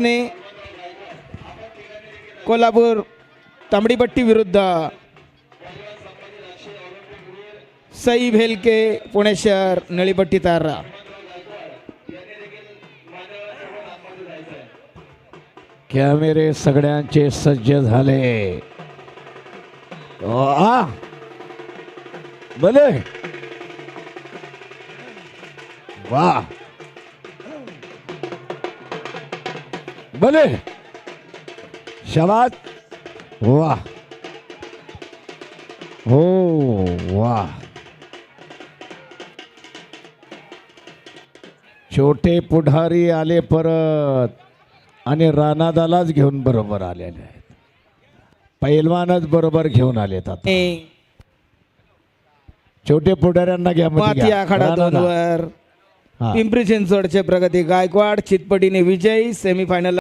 ने कोल्हापूर तांबडीपट्टी विरुद्ध सई भेलके पुणे शहर नळीपट्टी तारा. कॅमेरे सगळ्यांचे सज्ज झाले. आ भले वा. भले। शबात वा हो वा छोटे पुढारी आले परत आणि रानादालाच घेऊन बरोबर आलेले आहेत. पैलवानच बरोबर घेऊन आलेत आता. छोटे पुढाऱ्यांना घ्या मध्ये माती घ्या. आखाडा रानादा. दोन वर हा. पिंपरी चिंचवडचे प्रगती गायकवाड चितपटीने विजयी सेमीफायनल